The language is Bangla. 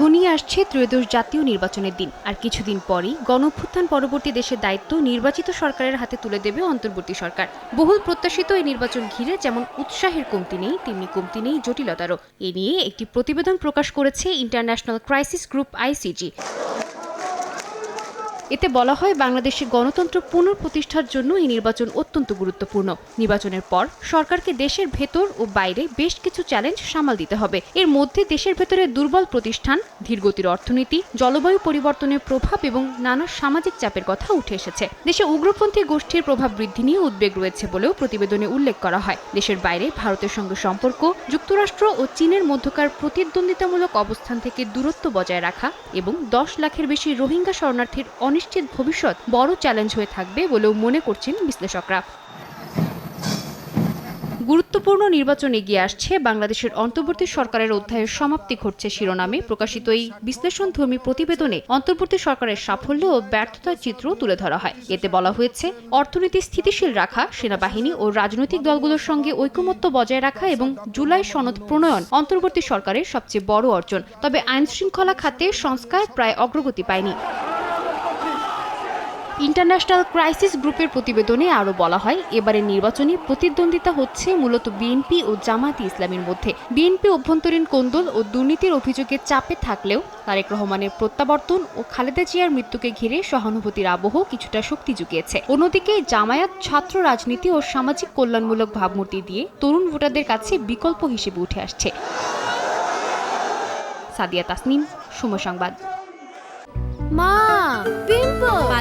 ঘনিয়ে আসছে ত্রয়োদশ জাতীয় নির্বাচনের দিন। আর কিছুদিন পরই গণঅভ্যুত্থান পরবর্তী দেশের দায়িত্ব নির্বাচিত সরকারের হাতে তুলে দেবে অন্তর্বর্তী সরকার। বহুল প্রত্যাশিত এই নির্বাচন ঘিরে যেমন উৎসাহের কমতি নেই, তেমনি কমতি নেই জটিলতারও। এ নিয়ে একটি প্রতিবেদন প্রকাশ করেছে ইন্টারন্যাশনাল ক্রাইসিস গ্রুপ আইসিজি। এতে বলা হয় বাংলাদেশে গণতন্ত্র পুনঃপ্রতিষ্ঠার জন্য এই নির্বাচন অত্যন্ত গুরুত্বপূর্ণ। নির্বাচনের পর সরকারকে দেশের ভেতর ও বাইরে বেশ কিছু চ্যালেঞ্জ সামাল দিতে হবে। এর মধ্যে দেশের ভেতরে দুর্বল প্রতিষ্ঠান, ধীরগতির অর্থনীতি, জলবায়ু পরিবর্তনের প্রভাব এবং নানা সামাজিক চাপের কথা উঠে এসেছে। দেশে উগ্রপন্থী গোষ্ঠীর প্রভাব বৃদ্ধি নিয়ে উদ্বেগ রয়েছে বলেও প্রতিবেদনে উল্লেখ করা হয়। দেশের বাইরে ভারতের সঙ্গে সম্পর্ক, যুক্তরাষ্ট্র ও চীনের মধ্যকার প্রতিদ্বন্দ্বিতামূলক অবস্থান থেকে দূরত্ব বজায় রাখা এবং দশ লাখের বেশি রোহিঙ্গা শরণার্থীর অনিশ্চিত ভবিষ্যৎ বড় চ্যালেঞ্জ হয়ে থাকবে বলেও মনে করছেন বিশ্লেষকরা। গুরুত্বপূর্ণ নির্বাচন এগিয়ে আসছে। বাংলাদেশের অন্তর্বর্তী সরকারের অধ্যায়ের সমাপ্তি ঘটছে শিরোনামে। প্রকাশিত এই বিশ্লেষণধর্মী প্রতিবেদনে অন্তর্বর্তী সরকারের সাফল্য ও ব্যর্থতার চিত্র তুলে ধরা হয়। এতে বলা হয়েছে, অর্থনীতি স্থিতিশীল রাখা, সেনাবাহিনী ও রাজনৈতিক দলগুলোর সঙ্গে ঐকমত্য বজায় রাখা এবং জুলাই সনদ প্রণয়ন অন্তর্বর্তী সরকারের সবচেয়ে বড় অর্জন। তবে আইন শৃঙ্খলা খাতে সংস্কার প্রায় অগ্রগতি পায়নি। ইন্টারন্যাশনাল ক্রাইসিস গ্রুপের প্রতিবেদনে আরও বলা হয়, এবারের নির্বাচনী প্রতিদ্বন্দ্বিতা হচ্ছে মূলত বিএনপি ও জামায়াতে ইসলামের মধ্যে। বিএনপি অভ্যন্তরীণ কোন্দল ও দুর্নীতির অভিযোগে চাপে থাকলেও তারেক রহমানের প্রত্যাবর্তন ও খালেদা জিয়ার মৃত্যুকে ঘিরে সহানুভূতির আবহ কিছুটা শক্তি জুগিয়েছে। অন্যদিকে জামায়াত ছাত্র রাজনীতি ও সামাজিক কল্যাণমূলক ভাবমূর্তি দিয়ে তরুণ ভোটারদের কাছে বিকল্প হিসেবে উঠে আসছে। সাদিয়া তাসনিম, সময় সংবাদ। মা!